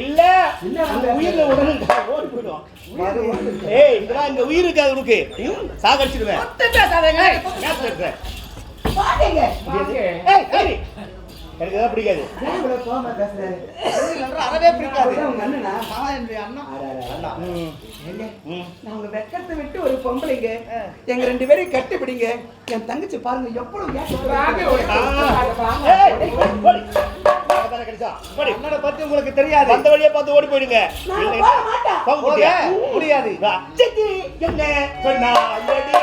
இல்ல உயிர்ல உடனே ஓடி போயிடும். ஏய் இதெல்லாம் இங்க உயிர் இருக்காது உனக்கு. சாகடிச்சிடுவேன். ஏய் ஏய். எனக்கு தான் பிடிக்காது? அறவே பிடிக்காது. உங்க அண்ணனா? ம், ஏங்க, ம். நான் உங்க வெக்கத்தை விட்டு ஒரு பொம்பளைங்க. எங்க ரெண்டு பேரையும் கட்டி பிடிங்க என் தங்கச்சி பாருங்க எவ்வளவு. என்னோட பத்தி உங்களுக்கு தெரியாது. வந்த வழியா பார்த்து ஓடி போயிடுங்க? முடியாது. என்ன சொன்னாயடி?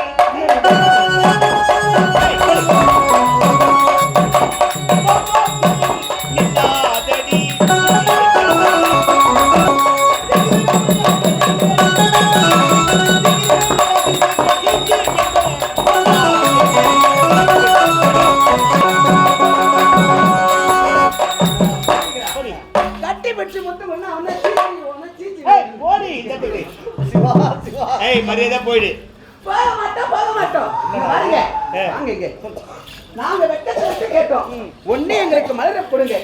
கேட்டோம் ஒண்ணு எங்களுக்கு மலர கொடுங்க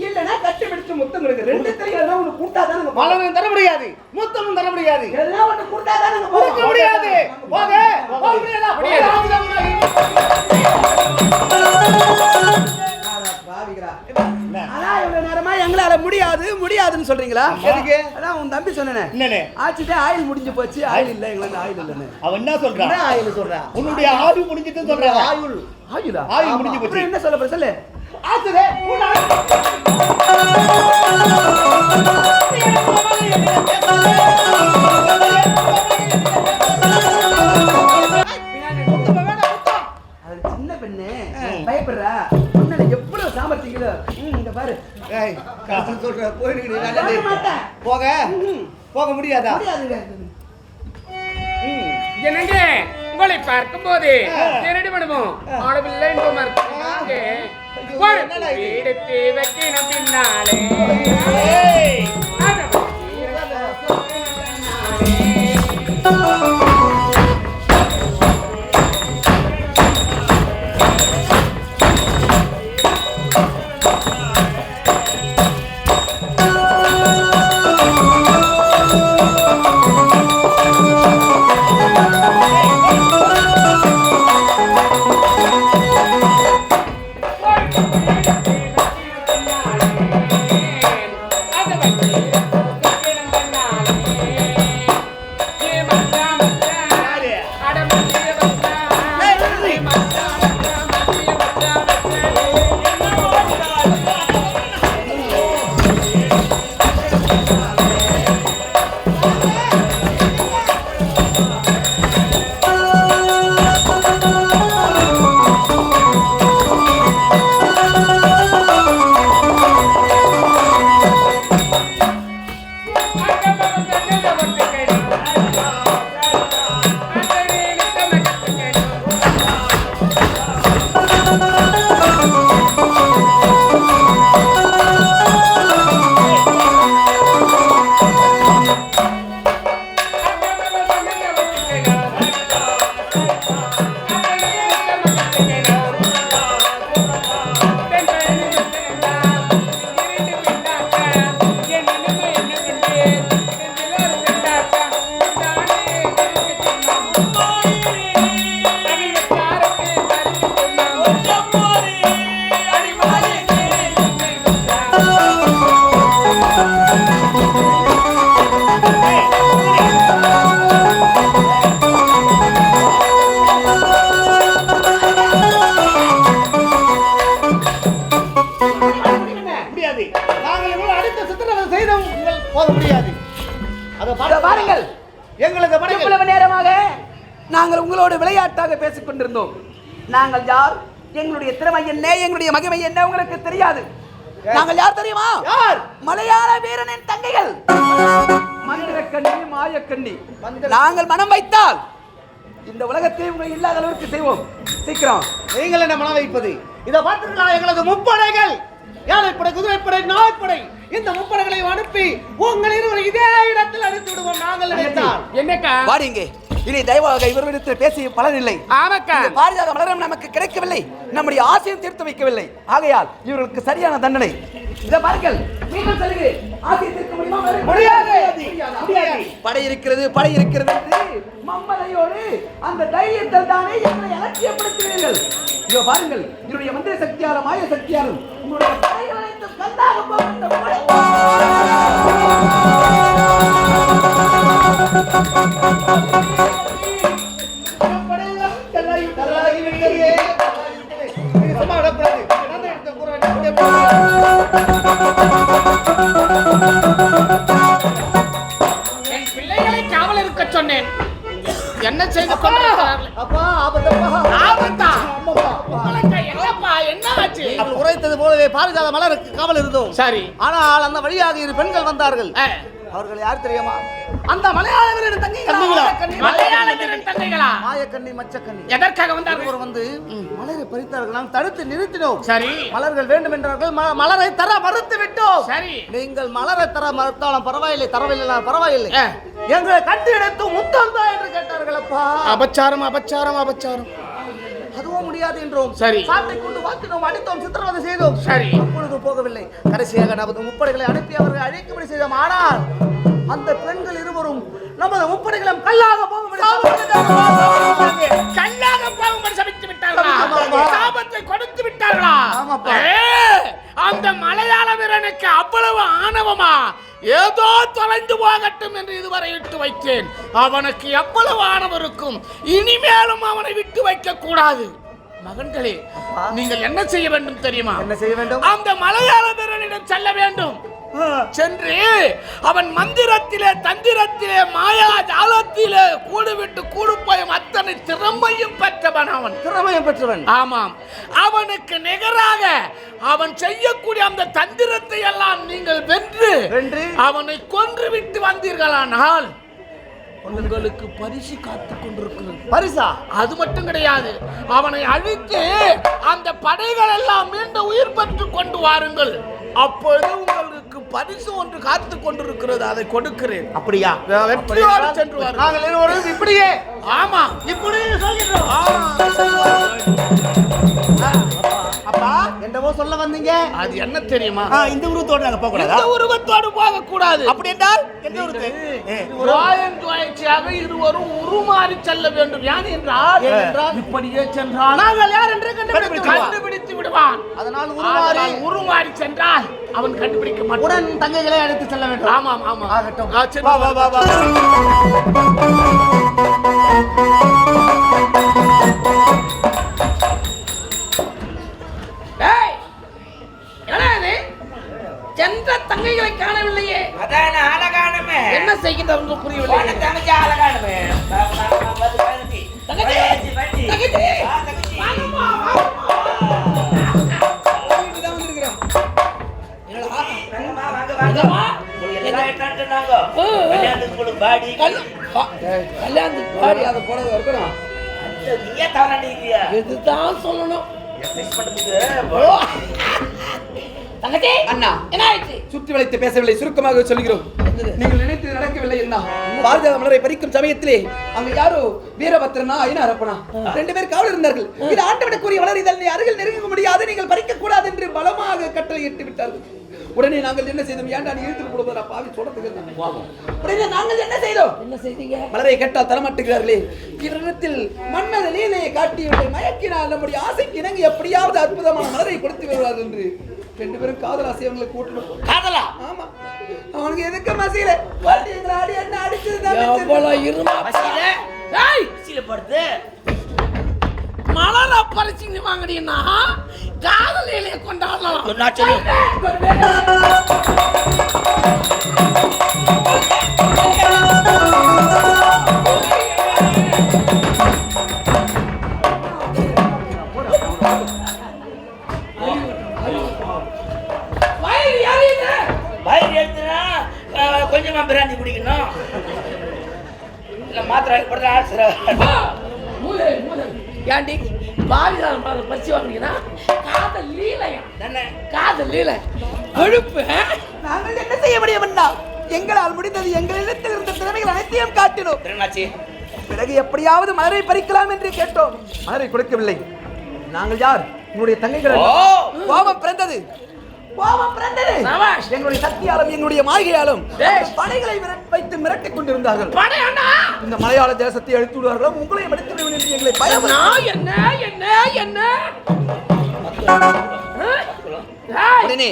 இல்லனா கட்டி பிடிச்சு முத்தம் கொடுங்க ரெண்டு தெரியும் கூட்டாதான் நாங்க போவோம். மலரும் தர முடியாது முத்தமும் தர முடியாது எல்லாம் ஒண்ணு கூட்டாதான் நாங்க கொடுக்க. முடியாது போக முடியாது. என்ன? ஆனா இவ்வளவு நேரமா எங்களால முடியாது முடியாதுன்னு சொல்றீங்களா? எதுக்கு? அதான் உன் தம்பி சொன்னனே. ஆச்சுட்டு ஆயில் முடிஞ்சு போச்சு. ஆயில் இல்ல எங்களுக்கு ஆயில் இல்லன்னு. அவன் என்ன சொல்றான் ஆயில் உன்னுடைய ஆடு முடிஞ்சிட்டு சொல்றான் ஆயுள். ஆயுளா? ஆயுள். முடிஞ்சு போச்சு. என்ன சொல்ல போற சொல்லு. ஏய் காசு சொல்ற போயிடு போக. போக? முடியாதா? முடியாதுங்க. என்னங்க? உங்களை பார்க்கும்போது என்னடி பண்ணுவோம் ஆடவில்லை என்று மறுத்தாங்க ஒரு என்னடா இது? எடுத்து வைக்கின பின்னாலே. முடியாது. நாங்கள் இவ்வளவு அடுத்த சித்திரவதை செய்தோம் உங்கள் போக முடியாது. அதை பாருங்கள். எங்களது இவ்வளவு நேரமாக நாங்கள் உங்களோடு விளையாட்டாக பேசிக் கொண்டிருந்தோம். நாங்கள் யார்? எங்களுடைய திறமை என்ன? எங்களுடைய மகிமை என்ன? உங்களுக்கு தெரியாது. நாங்கள் யார் தெரியுமா? யார்? மலையாள வீரனின் தங்கைகள். மந்திரக்கண்ணி மாயக்கண்ணி. நாங்கள் மனம் வைத்தால் இந்த உலகத்தை உங்களை இல்லாத அளவிற்கு செய்வோம். சீக்கிரம். நீங்கள் என்ன மன வைப்பது? இதை பார்த்துக்கலாம் எங்களது முப்படைகள். யானைப்படை குதிரைப்படை நாய்ப்படை இந்த முப்படைகளை அனுப்பி உங்கள் இருவரை இதே இடத்தில் அடித்து விடுவோம். நாங்கள் நினைத்தால். என்னக்கா? வாடிங்க இனி தயவாக இவர்களிடத்தில் பேசி பலன் இல்லை. ஆமாக்கா. இந்த பாரிஜாத மலரும் நமக்கு கிடைக்கவில்லை. நம்முடைய ஆசையும் தீர்த்து வைக்கவில்லை. ஆகையால் இவர்களுக்கு சரியான தண்டனை. இதை பாருங்கள். நீங்கள் சொல்லுங்கள் ஆசையை தீர்க்க முடியுமா? முடியாது. படை இருக்கிறது படை இருக்கிறது என்று மம்மதையோடு அந்த தைரியத்தில் தானே எங்களை அலட்சியப்படுத்துவீர்கள். இதோ பாருங்கள். என்னுடைய மந்திர சக்தியாலும் மாய சக்தியாலும் என்ன செய்து கொண்டிருக்கிறார்கள்? அப்பா ஆபத்தப்பா. ஆபத்தா அவள் உரைத்தது போலவே பாரிஜாத மலருக்கு காவல் இருந்தோம். சரி. ஆனால் அந்த வழியாக இரு பெண்கள் வந்தார்கள். அவர்கள் யார் தெரியுமா? அந்த மலையாள வீரன் தங்கிகளா? மாயக்கண்ணி மச்சக்கண்ணி. எதற்காக வந்தார்கள்? வந்து மலரை பறித்தார்கள். நாம் தடுத்து நிறுத்தினோம். சரி. மலர்கள் வேண்டும் என்றார்கள் மலரை தர மறுத்து விட்டோம். சரி. நீங்கள் மலரை தர மறுத்தாலும் பரவாயில்லை தரவில்லை பரவாயில்லை. எங்களை கட்டி எடுத்து முத்தம் என்று கேட்டார்கள் அப்பா. அபச்சாரம் அபச்சாரம் அபச்சாரம். அதுவும் முடியாது என்றோம். சரி. சாட்டை கொண்டு வாக்கினோம் அடித்தோம் சித்திரவதை செய்தோம். சரி. அப்பொழுது போகவில்லை. கடைசியாக நமது முப்படைகளை அனுப்பி அவர்களை அழைக்கும்படி செய்தோம். ஆனால் அந்த பெண்கள் இருவரும் நமது முப்படைகளும் கல்லாக போகும்படி கல்லாக ஏதோ தொலைந்து போகட்டும் என்று இதுவரை விட்டு வைத்தேன். அவனுக்கு எவ்வளவு ஆணவம் இருக்கும் இனிமேலும் அவனை விட்டு வைக்க கூடாது. மகன்களே நீங்கள் என்ன செய்ய வேண்டும் தெரியுமா? என்ன செய்ய வேண்டும்? அந்த மலையாள வீரனிடம் செல்ல வேண்டும். சென்று அவன் மந்திரத்திலே தந்திரத்திலே மாயா ஜாலத்திலே கூடுவிட்டு கூடுப்பயம் அத்தனை திறமையும் பெற்றவன் அவன். திறமையம் பெற்றவன். ஆமாம். அவனுக்கு நிகராக அவன் செய்யக்கூடிய அந்த தந்திரத்தை எல்லாம் நீங்கள் வென்று வென்று? அவனை கொன்று விட்டு வந்தீர்களானால் உங்களுக்கு பரிசு காத்துக் கொண்டிருக்கிறது. பரிசா? அது மட்டும் கிடையாது. அவனை அழித்து அந்த படைகள் எல்லாம் மீண்டும் உயிர் பெற்று கொண்டு வாருங்கள். அப்பொழுது உங்களுக்கு பரிசு ஒன்று காத்துக் கொண்டிருக்கிறது அதை கொடுக்கிறேன். அப்படியா? வெற்றியோடு சென்று நாங்கள் இருவரும் இப்படியே. ஆமா. இப்படி சொல்கிறோம் அப்பா என்னவோ சொல்ல வந்தீங்க? அது என்ன தெரியுமா? இந்த உருவத்தோட நாங்க போக கூடாதா இந்த உருவத்தோடு போக கூடாது அப்படி என்றால் எந்த உருவத்து? ராயன் இருவரும் உருமாறி செல்ல வேண்டும். யான் என்றால்? இப்படியே சென்றால் நாங்கள் யார் என்று கண்டுபிடித்து அதனால் உருமாறி உருமாறி சென்றால் அவன் கண்டுபிடிக்க மாட்டான். உடன் தங்கைகளை அழைத்து செல்ல வேண்டும். ஆமாம் ஆமாம். ஆகட்டும். வா வா வா வா. டேய், என்னடா இது? சென்ற தங்கைகளை காணவில்லையே. அதான் அழகானமே. என்ன செய்கின்ற புரியவில்லை தங்கச்சி அழகானமே. பாடி. கல்யாணத்துக்கு பாடி அதை போனது இருக்கணும் அந்த நீயே தவறாண்டி இருக்கியா? இதுதான் சொல்லணும்? exercise பண்றதுக்கு தங்கச்சி அண்ணா. என்ன ஆயிடுச்சு சுற்றி வளைத்து பேசவில்லை சுருக்கமாக சொல்கிறோம். நீங்கள் நினைத்து நடக்கவில்லை என்ன பாரதிய மலரை பறிக்கும் சமயத்திலே அங்க யாரோ வீரபத்திரனா ஐநாரப்பனா ரெண்டு பேர் காவல் இருந்தார்கள். இது ஆண்டவனுக்குரிய மலர் இதனை அருகில் நெருங்க முடியாது நீங்கள் பறிக்க கூடாது என்று பலமாக கட்டளை இட்டு விட்டார்கள். உடனே நாங்கள் என்ன செய்தோம்? ஏன்டா நீ இழுத்து போடுவதா பாவி சொல்றதுக்கு உடனே நாங்கள் என்ன செய்தோம்? என்ன செய்தீங்க? மலரை கேட்டால் தரமாட்டுகிறார்களே. இவரிடத்தில் மன்மத லீலையை காட்டியவர்களை மயக்கினால் நம்முடைய ஆசைக்கு இணங்கி எப்படியாவது அற்புதமான மலரை கொடுத்து வருவார் என்று. ரெண்டு பேரும் காதல் ஆசை அவங்களை கூட்டணும். காதலா? ஆமா. அவனுக்கு எதுக்கு மசியல அடி என்ன அடிச்சது? எவ்வளவு இருமா மசியில? படுத்து. மலர பறிச்சு வாங்கினீங்கன்னா காதல் இலையை கொண்டாடலாம் கொஞ்சமா பிராந்தி குடிக்கணும். இல்ல மாத்திரை படுற ஆல்சர் ஆ, பாரிதாரம் மலர் பறிச்சு வாங்கினீங்கன்னா காதல் லீலையா? காதல் லீலை. கொழுப்பு? நாங்கள் என்ன செய்ய முடியும் அண்ணா? எங்களால் முடிந்தது எங்களிடத்தில் இருந்த திறமைகள் அனைத்தையும் காட்டினோம். திருநாச்சி பிறகு எப்படியாவது மலரை பறிக்கலாம் என்று கேட்டோம். மலரை கொடுக்கவில்லை. நாங்கள் யார்? உங்களுடைய தங்கைகள்! கோபம் பிறந்தது. கோபம் பிறந்தது. சபாஷ். எங்களுடைய சக்தியாலும் எங்களுடைய மாளிகையாலும். படைகளை வைத்து மிரட்டிக் கொண்டிருந்தார்கள். படை அண்ணா! இந்த மலையாள தேசத்தை அழித்து விடுவார்களோ? உங்களையும் அடித்து விடுவேன் என்று எங்களை பயம் என்ன என்ன என்ன உடனே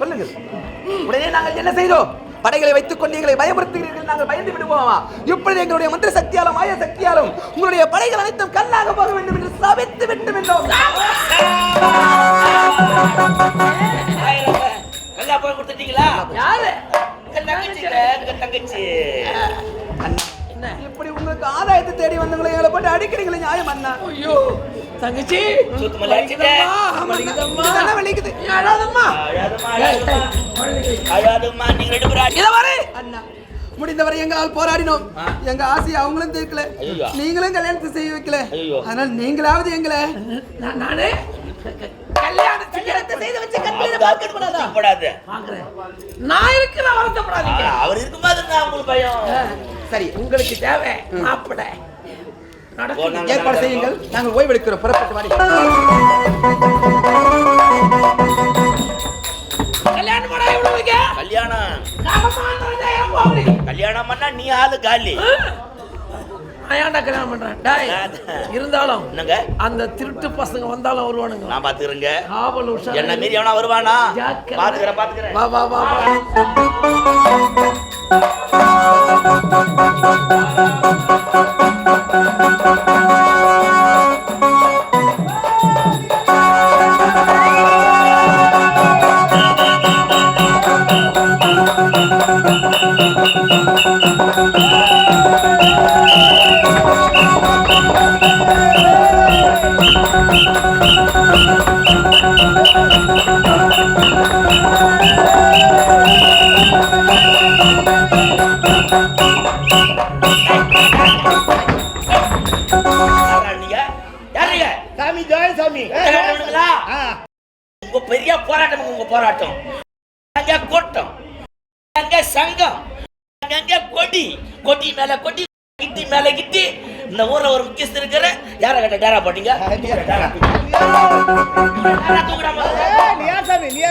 சொல்லுங்கள். உடனே நாங்கள் என்ன செய்தோம்? படைகளை வைத்துக் கொண்டு எங்களை பயமுறுத்துகிறீர்கள் நாங்கள் பயந்து விடுவோமா? இப்பொழுது எங்களுடைய மந்திர சக்தியாலும் மாய சக்தியாலும் உங்களுடைய படைகள் அனைத்தும் கல்லாக போக வேண்டும் என்று சபித்து விட்டு விட்டோம். கல்லா போய் கொடுத்துட்டீங்களா? யாரு? தங்கச்சி எங்க தங்கச்சி. அண்ணா, இப்படி உங்களுக்கு ஆதாயத்தை தேடி வந்தவங்களை எங்களை போட்டு அடிக்கிறீங்களே நியாயம் அண்ணா. ஐயோ. தங்கச்சி. வலிக்குது? அழாதம்மா. அழாதம்மா, நீங்க ரெண்டு பேரும் அடி- இத வரை. அண்ணா. முடிந்தவரை எங்களால் போராடினோம். எங்க ஆசையை அவங்களும் தீர்க்கல. நீங்களும் கல்யாணத்தை செய்ய வைக்கல. அதனால நீங்களாவது எங்களை நான் அவர் சரி உங்களுக்கு தேவை மாப்பிட ஏற்பாடு செய்யுங்கள். நாங்கள் ஓய்வெடுக்கிறோம் புறப்பட்டு வாடி. கல்யாணம் கல்யாணம். பண்ணா நீ ஆளு காலி. ஏன்டா கல்யாணம் பண்றேன்? டேய் இருந்தாலும் என்னங்க? அந்த திருட்டு பசங்க வந்தாலும் வருவானுங்க. நான் பாத்துக்கிறேங்க. காவல் உஷா என்ன மீறி எவனா வருவானா. பாத்துக்கிறேன் பாத்துக்கிறேன். வா வா வா வா. சாமி ஜெய உங்க பெரிய போராட்டம் உங்க போராட்டம் அங்க கூட்டம் அங்க சங்கம் அங்க கொடி கொடி மேல கொடி கிட்டி மேல கிட்டி இந்த ஊர்ல ஒரு முக்கியஸ்து இருக்கிற யார கட்ட? டேரா போட்டீங்க டேரா. டேரா தூக்குடா முதல்ல. ஏய், நீயா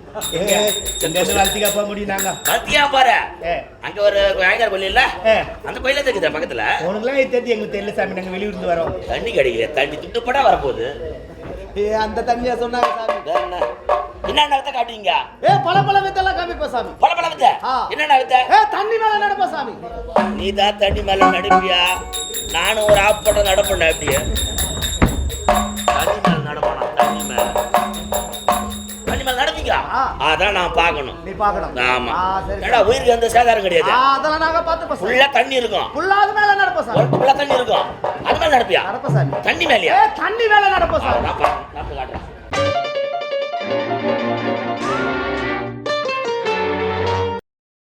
போக முடியும் நாங்க. பத்தியா பாரு. அங்க ஒரு ஆயனார் கோயில் இல்ல? அந்த கோயில இருக்குதா பக்கத்துல? உனக்குலாம் தெரிஞ்சு எங்களுக்கு தெரியல சாமி. நாங்க வெளியூர்ந்து வரோம். தண்ணி கிடைக்கல. தண்ணி துட்டுப்படா வரப்போகுது. ஏ அந்த தண்ணியா சொன்னாங்க சாமி. என்ன? நடத்த காட்டுவீங்க? ஏ பல பல வித்தெல்லாம் காமிப்பா சாமி. பல பல வித்த. என்ன நடத்த ஏ தண்ணி மேல நடப்பா சாமி. நீ தான் தண்ணி மேல நடிப்பியா? நானும் ஒரு ஆப்பட்டம் நடப்பேன் அப்படியே. அதான் நான் பார்க்கணும். நீ பாக்கணும் ஆமா. சரி ஏடா உயிருக்கு எந்த சேதாரம் கிடையாது? அதெல்லாம் நாங்க சாமி ஃபுல்லா தண்ணி இருக்கும். ஃபுல்லா அது மேல நடப்பா சாமி ஃபுல்லா தண்ணி இருக்கும். அது மேல நடப்பியா? நடப்பா சாமி தண்ணி மேலயா? தண்ணி மேல நடப்பா சாமி நான் காட்டுறேன்.